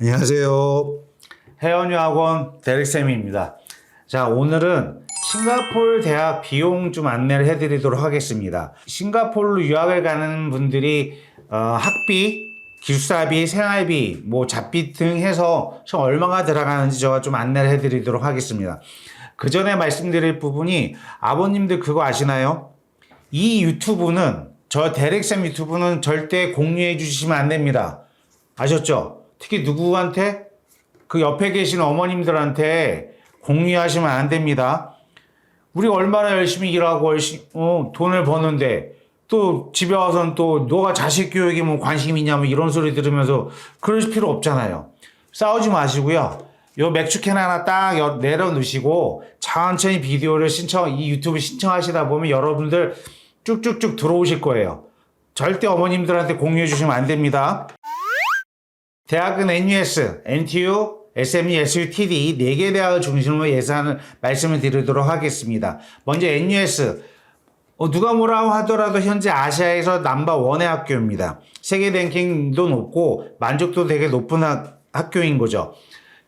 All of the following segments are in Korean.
안녕하세요. 해원유 학원 대릭쌤입니다. 자, 오늘은 싱가폴 대학 비용 좀 안내를 해드리도록 하겠습니다. 싱가폴로 유학을 가는 분들이 어, 학비, 기숙사비, 생활비, 뭐 잡비 등 해서 총 얼마가 들어가는지 제가 좀 안내를 해드리도록 하겠습니다. 그 전에 말씀드릴 부분이 아버님들 그거 아시나요? 이 유튜브는 저 대릭쌤 유튜브는 절대 공유해 주시면 안 됩니다. 아셨죠? 특히 누구한테 그 옆에 계신 어머님들한테 공유하시면 안 됩니다. 우리가 얼마나 열심히 일하고 열심히 어, 돈을 버는데 또 집에 와서는 또 너가 자식 교육에 뭐 관심 있냐면 이런 소리 들으면서 그럴 필요 없잖아요. 싸우지 마시고요. 요 맥주캔 하나 딱 여- 내려놓으시고 천천히 비디오를 신청 이 유튜브 신청하시다 보면 여러분들 쭉쭉쭉 들어오실 거예요. 절대 어머님들한테 공유해 주시면 안 됩니다. 대학은 NUS, NTU, SME, SUTD 4개 대학을 중심으로 예산을 말씀을 드리도록 하겠습니다. 먼저 NUS 어, 누가 뭐라고 하더라도 현재 아시아에서 넘버 원의 학교입니다. 세계 랭킹도 높고 만족도 되게 높은 학, 학교인 거죠.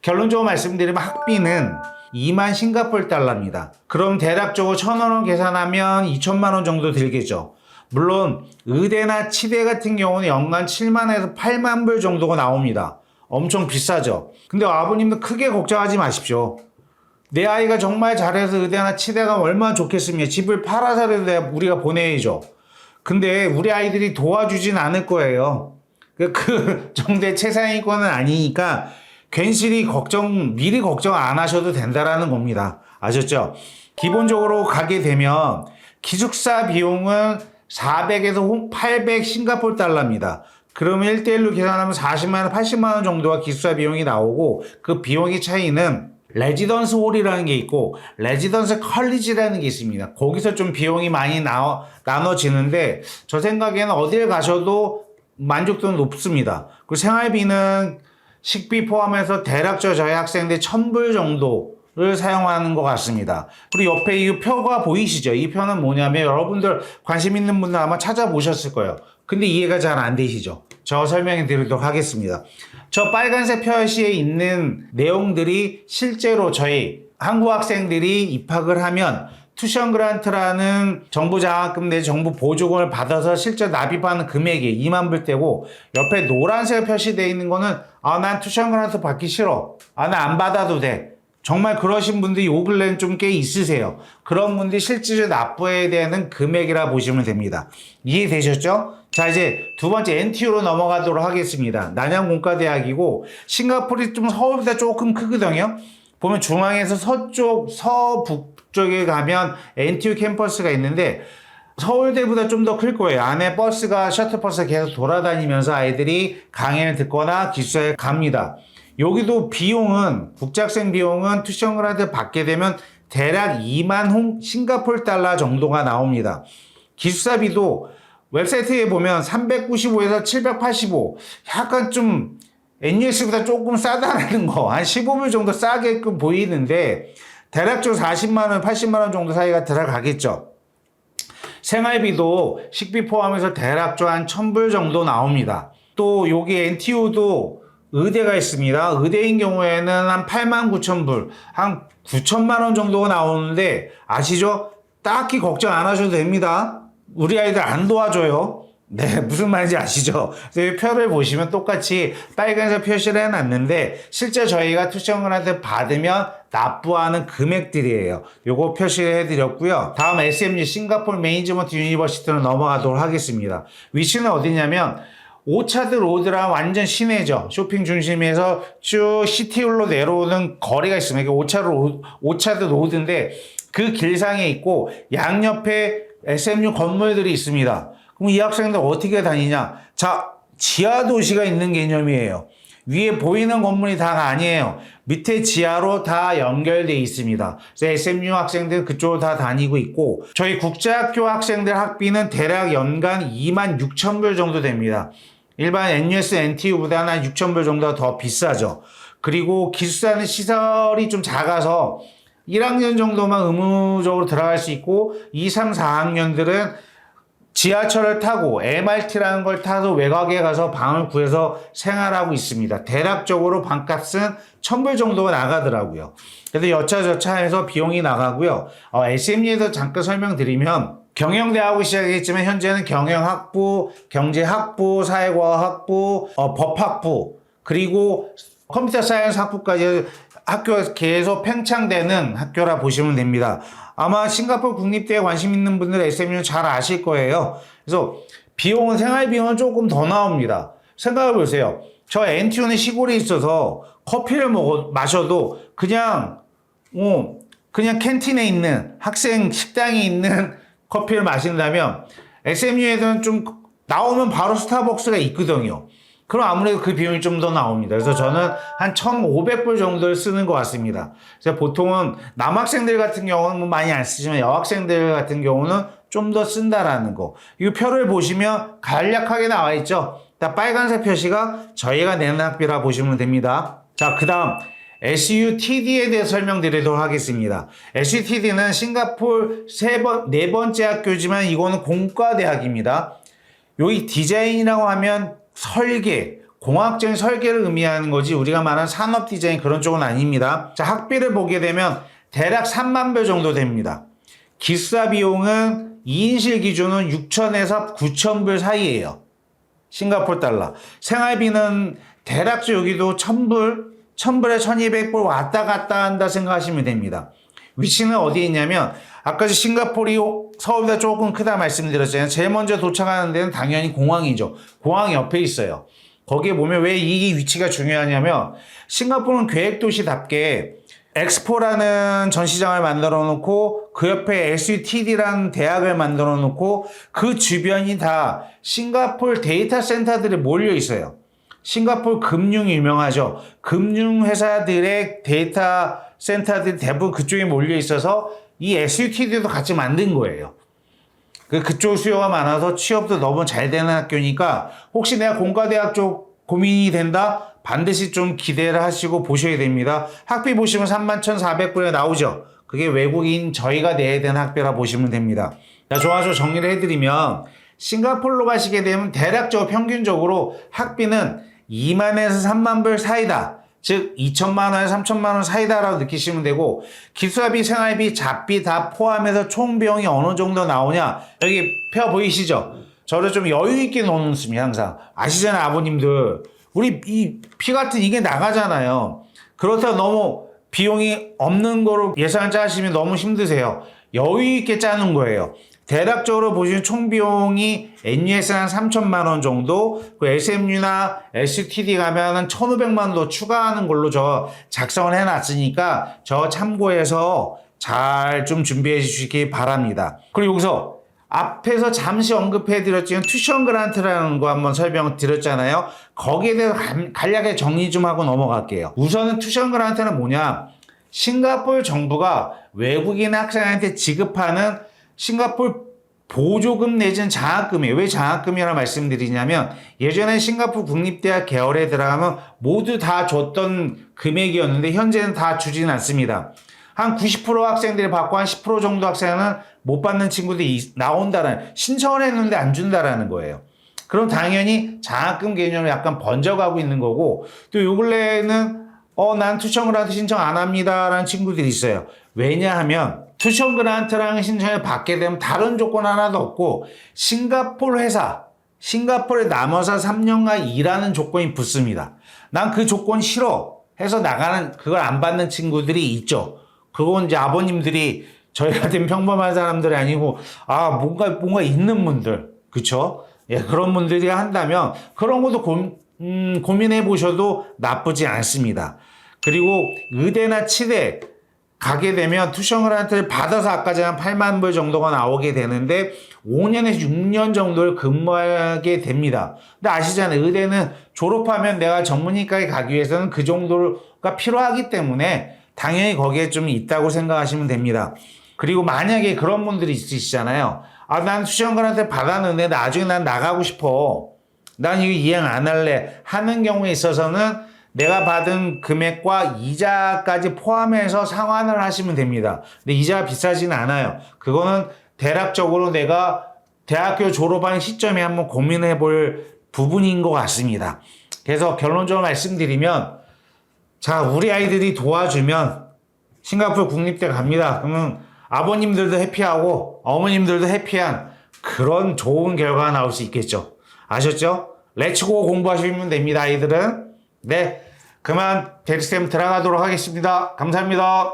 결론적으로 말씀드리면 학비는 2만 싱가폴 달러입니다. 그럼 대략적으로 1,000원 계산하면 2천만 원 정도 들겠죠. 물론 의대나 치대 같은 경우는 연간 7만에서 8만 불 정도가 나옵니다. 엄청 비싸죠. 근데 아버님도 크게 걱정하지 마십시오. 내 아이가 정말 잘해서 의대나 치대가 얼마나 좋겠습니까? 집을 팔아서라도 우리가 보내야죠. 근데 우리 아이들이 도와주진 않을 거예요. 그, 그 정도의 최상위권은 아니니까 괜시리 걱정, 미리 걱정 안 하셔도 된다라는 겁니다. 아셨죠? 기본적으로 가게 되면 기숙사 비용은 400에서 800 싱가폴 달러입니다. 그러면 1대1로 계산하면 40만원, 80만원 정도가 기숙사 비용이 나오고 그 비용의 차이는 레지던스 홀이라는 게 있고 레지던스 컬리지라는 게 있습니다. 거기서 좀 비용이 많이 나눠, 나눠지는데 저 생각에는 어딜 가셔도 만족도는 높습니다. 그리고 생활비는 식비 포함해서 대략적으로 저희 학생들 1000불 정도 를 사용하는 것 같습니다. 그리고 옆에 이 표가 보이시죠? 이 표는 뭐냐면 여러분들 관심 있는 분들 아마 찾아보셨을 거예요. 근데 이해가 잘 안 되시죠? 저 설명해 드리도록 하겠습니다. 저 빨간색 표시에 있는 내용들이 실제로 저희 한국 학생들이 입학을 하면 투션 그란트라는 정부 장학금 내 정부 보조금을 받아서 실제 납입하는 금액이 2만 불대고 옆에 노란색 표시되어 있는 거는 아 난 투션 그란트 받기 싫어 아 나 안 받아도 돼 정말 그러신 분들이 요 근래는 좀 꽤 있으세요 그런 분들이 실질적으로 납부해야 되는 금액이라 보시면 됩니다 이해되셨죠? 자 이제 두 번째 NTU로 넘어가도록 하겠습니다 난양공과대학이고 싱가포르이 좀 서울보다 조금 크거든요 보면 중앙에서 서쪽, 서북쪽에 가면 NTU 캠퍼스가 있는데 서울대보다 좀 더 클 거예요. 안에 버스가, 셔틀버스가 계속 돌아다니면서 아이들이 강의를 듣거나 기숙사에 갑니다. 여기도 비용은, 국제학생 비용은 투션 그라드 받게 되면 대략 2만 홍 싱가폴 달러 정도가 나옵니다. 기숙사비도 웹사이트에 보면 395에서 785 약간 좀 NUS보다 조금 싸다라는 거, 한 15불 정도 싸게끔 보이는데, 대략적으로 40만원, 80만원 정도 사이가 들어가겠죠. 생활비도 식비 포함해서 대략적으로 한 1000불 정도 나옵니다. 또 여기 NTU도 의대가 있습니다. 의대인 경우에는 한 8만 9천 불, 한 9천만 원 정도가 나오는데 아시죠? 딱히 걱정 안 하셔도 됩니다. 우리 아이들 안 도와줘요. 네, 무슨 말인지 아시죠? 이 표를 보시면 똑같이 빨간색 표시를 해놨는데 실제 저희가 투자원한테 받으면 납부하는 금액들이에요. 요거 표시를 해드렸고요. 다음 SMU 싱가포르 매니지먼트 유니버시티로 넘어가도록 하겠습니다. 위치는 어디냐면 오차드 로드랑 완전 시내죠. 쇼핑 중심에서 쭉 시티홀로 내려오는 거리가 있습니다. 이게 오차드, 로, 오차드 로드인데 그 길상에 있고 양옆에 SMU 건물들이 있습니다. 그럼 이 학생들 어떻게 다니냐? 자, 지하 도시가 있는 개념이에요. 위에 보이는 건물이 다가 아니에요. 밑에 지하로 다 연결돼 있습니다. 그래서 SMU 학생들 그쪽으로 다 다니고 있고 저희 국제학교 학생들 학비는 대략 연간 2만 6천 불 정도 됩니다. 일반 NUS, NTU보다는 한 6천 불 정도가 더 비싸죠. 그리고 기숙사는 시설이 좀 작아서 1학년 정도만 의무적으로 들어갈 수 있고 2, 3, 4학년들은 지하철을 타고 MRT라는 걸 타서 외곽에 가서 방을 구해서 생활하고 있습니다. 대략적으로 방값은 1000불 정도가 나가더라고요. 그래서 여차저차 해서 비용이 나가고요. 어, SME에서 잠깐 설명드리면 경영대학을 시작했지만 현재는 경영학부, 경제학부, 사회과학학부, 어, 법학부 그리고 컴퓨터 사이언스 학부까지 학교가 계속 팽창되는 학교라 보시면 됩니다. 아마 싱가포르 국립대에 관심 있는 분들 SMU는 잘 아실 거예요. 그래서 비용은 생활 비용은 조금 더 나옵니다. 생각해 보세요. 저 NTU는 시골에 있어서 커피를 먹어 마셔도 그냥 어, 그냥 캔틴에 있는 학생 식당에 있는 커피를 마신다면 SMU에서는 좀 나오면 바로 스타벅스가 있거든요. 그럼 아무래도 그 비용이 좀 더 나옵니다. 그래서 저는 한 1,500불 정도를 쓰는 것 같습니다. 그래서 보통은 남학생들 같은 경우는 뭐 많이 안 쓰지만 여학생들 같은 경우는 좀 더 쓴다라는 거. 이 표를 보시면 간략하게 나와 있죠. 다 빨간색 표시가 저희가 내는 학비라 보시면 됩니다. 자, 그 다음 SUTD에 대해 설명드리도록 하겠습니다. SUTD는 싱가폴 세 번, 네 번째 학교지만 이거는 공과대학입니다. 여기 디자인이라고 하면 설계, 공학적인 설계를 의미하는 거지 우리가 말하는 산업 디자인 그런 쪽은 아닙니다. 자, 학비를 보게 되면 대략 3만 불 정도 됩니다. 기사 비용은 2인실 기준은 6천에서 9천 불 사이예요. 싱가포르 달러. 생활비는 대략 여기도 1000불, 1000불에 1200불 왔다 갔다 한다 생각하시면 됩니다. 위치는 어디에 있냐면 아까 싱가포르이 서울보다 조금 크다 말씀드렸잖아요. 제일 먼저 도착하는 데는 당연히 공항이죠. 공항 옆에 있어요. 거기에 보면 왜 이 위치가 중요하냐면 싱가포르는 계획도시답게 엑스포라는 전시장을 만들어 놓고 그 옆에 SUTD라는 대학을 만들어 놓고 그 주변이 다 싱가포르 데이터 센터들이 몰려 있어요. 싱가포르 금융 유명하죠. 금융 회사들의 데이터 센터들이 대부분 그쪽에 몰려 있어서 이 SUTD도 같이 만든 거예요. 그 그쪽 수요가 많아서 취업도 너무 잘 되는 학교니까 혹시 내가 공과대학 쪽 고민이 된다? 반드시 좀 기대를 하시고 보셔야 됩니다. 학비 보시면 31,400불에 나오죠. 그게 외국인 저희가 내야 되는 학비라 보시면 됩니다. 자, 좋아서 정리를 해드리면 싱가폴로 가시게 되면 대략적으로 평균적으로 학비는 2만에서 3만 불 사이다. 즉 2천만 원에서 3천만 원 사이다라고 느끼시면 되고 기수학비, 생활비, 잡비 다 포함해서 총 비용이 어느 정도 나오냐? 여기 표 보이시죠? 저를 좀 여유 있게 놓는 습니다 항상. 아시잖아요 아버님들. 우리 이 피 같은 이게 나가잖아요. 그렇다고 너무 비용이 없는 거로 예산 짜시면 너무 힘드세요. 여유 있게 짜는 거예요 대략적으로 보시면 총 비용이 NUS 한 3천만 원 정도, 그 SMU나 STD 가면은 1,500만 원 더 추가하는 걸로 저 작성을 해놨으니까 저 참고해서 잘 좀 준비해 주시기 바랍니다. 그리고 여기서 앞에서 잠시 언급해 드렸지만 투션 그란트라는 거 한번 설명을 드렸잖아요. 거기에 대해서 간- 간략하게 정리 좀 하고 넘어갈게요. 우선은 투션 그란트는 뭐냐? 싱가포르 정부가 외국인 학생한테 지급하는 싱가포르 보조금 내지는 장학금이에요. 왜 장학금이라 말씀드리냐면 예전에 싱가포르 국립대학 계열에 들어가면 모두 다 줬던 금액이었는데 현재는 다 주지는 않습니다. 한 90% 학생들이 받고 한 10% 정도 학생은 못 받는 친구들이 이- 나온다는 신청을 했는데 안 준다라는 거예요. 그럼 당연히 장학금 개념을 약간 번져가고 있는 거고 또 요 근래에는 어 난 투션 그란트 신청 안 합니다라는 친구들이 있어요. 왜냐하면 투션 그란트라는 신청을 받게 되면 다른 조건 하나도 없고 싱가포르 회사 싱가포르에 남아서 3년간 일하는 조건이 붙습니다. 난 그 조건 싫어 해서 나가는 그걸 안 받는 친구들이 있죠. 그건 이제 아버님들이 저희 같은 평범한 사람들이 아니고 아 뭔가 뭔가 있는 분들 그쵸? 예 그런 분들이 한다면 그런 것도 고, 음, 고민해 보셔도 나쁘지 않습니다. 그리고 의대나 치대 가게 되면 투션그란트를 받아서 아까 전에 8만 불 정도가 나오게 되는데 5년에서 6년 정도를 근무하게 됩니다. 근데 아시잖아요. 의대는 졸업하면 내가 전문의과에 가기 위해서는 그 정도가 필요하기 때문에 당연히 거기에 좀 있다고 생각하시면 됩니다. 그리고 만약에 그런 분들이 있으시잖아요. 아, 난 투션그란트 받았는데 나중에 난 나가고 싶어. 난 이거 이행 안 할래. 하는 경우에 있어서는 내가 받은 금액과 이자까지 포함해서 상환을 하시면 됩니다. 근데 이자가 비싸지는 않아요. 그거는 대략적으로 내가 대학교 졸업한 시점에 한번 고민해 볼 부분인 것 같습니다. 그래서 결론적으로 말씀드리면 자, 우리 아이들이 도와주면 싱가포르 국립대 갑니다. 그러면 아버님들도 해피하고 어머님들도 해피한 그런 좋은 결과가 나올 수 있겠죠. 아셨죠? 렛츠고 공부하시면 됩니다, 아이들은. 네. 그만 대리쌤 들어가도록 하겠습니다. 감사합니다.